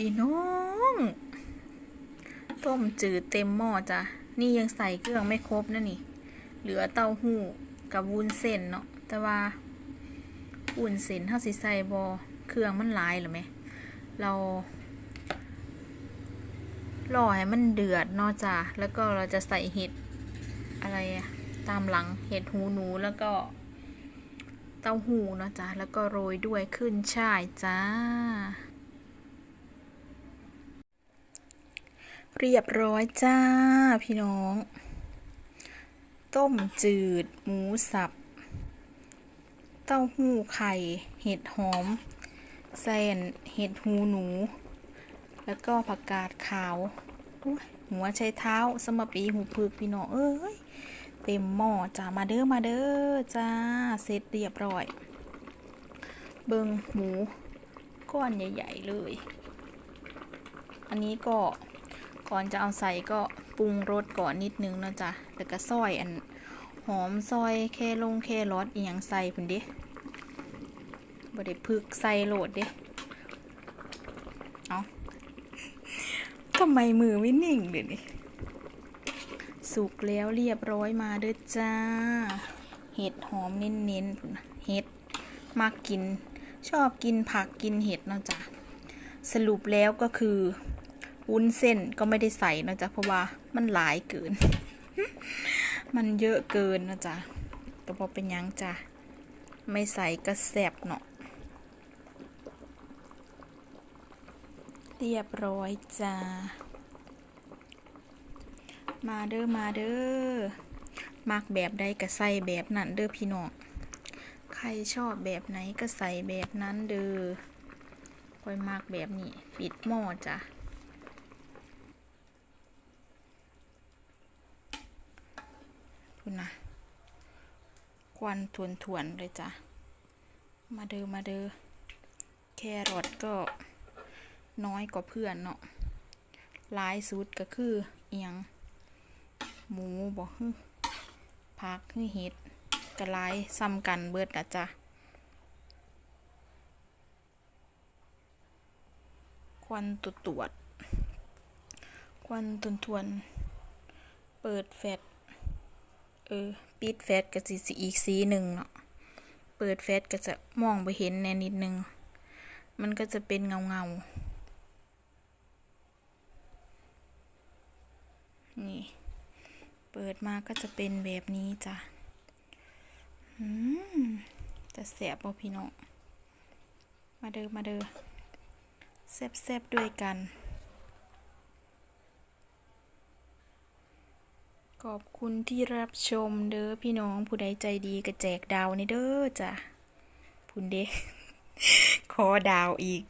พี่น้อง ต้มจืดเต็มหม้อจ้ะ นี่ยังใส่เครื่องไม่ครบนะนี่ เหลือเต้าหู้กับวุ้นเส้นเนาะ แต่ว่าวุ้นเส้นเท่าสิใส่บอเครื่องมันหลายหรือไหม เรารอให้มันเดือดเนาะจ้ะ แล้วก็เราจะใส่เห็ดอะไรอะตามหลังเห็ดหูหนูแล้วก็เต้าหู้เนาะจ้ะแล้วก็โรยด้วยขึ้นช่ายจ้า เรียบร้อยจ้าพี่น้อง ต้มจืด หมูสับ เต้าหู้ไข่ เห็ดหอมแซนเห็ดหูหนู แล้วก็ผักกาดขาวหัวใช้เท้าสมปีหูพึกพี่น้องเอ้ยเต็มหม้อจ้ามาเด้อมาเด้อจ้าเสร็จเรียบร้อย เบิงหมูก้อนใหญ่ ๆ เลย อันนี้ก็ ก่อนจะเอาใส่ก็ปรุงรสก่อนนิดนึงนะจ้ะแล้วก็ซอยอันหอมซอยแคลงแครอทอีหยังใส่พุ่นเด้บ่ได้พึกใส่โหลดเด้เอาทำไมมือไม่นิ่งเดี๋ยวนี้สุกแล้วเรียบร้อยมาเด้อจ้า เห็ดหอมเน้นๆพุ่นเห็ดมักกิน ชอบกินผักกินเห็ดเนาะจ้ะสรุปแล้วก็คือ วุ้นเส้นก็ไม่ได้ใส่นะจ๊ะเพราะว่ามันหลายเกิน มันเยอะเกินนะจ๊ะก็พอเป็นยังจ้ะไม่ใส่ก็แสบเนาะเรียบร้อยจ้า มาเด้อ มาเด้อ มักแบบใดก็ใส่แบบนั้นเด้อพี่น้อง ใครชอบแบบไหนก็ใส่แบบนั้นเด้อค่อยมากแบบนี้ ปิดหม้อจ้ะ คุณนะควันทวนทวนๆเลยจ้ะ มาเดอมาเดอแครอทก็น้อยกว่าเพื่อนเนาะหลายสุดก็คือเอียง หมูบอกฮึพักฮึเห็ดกระลายซ้ำกันเบิดละจ้ะควันตุตรวจควันทวนทวนๆเปิดแฟลช เออ ปิดแฟลชก็สิสิอีกสีหนึ่งเนาะ เปิดแฟลชก็จะมองไปเห็นแน่นิดนึง มันก็จะเป็นเงาเงานี่ เปิดมาก็จะเป็นแบบนี้จ้ะอืมจะแสบบ่พี่น้อง มาเด้อ มาเด้อแซ่บๆด้วยกัน ขอบคุณที่รับชมเด้อพี่น้องผู้ใดใจดีกระแจกดาวในเด้อจ้ะพุ่นเด้ขอดาวอีก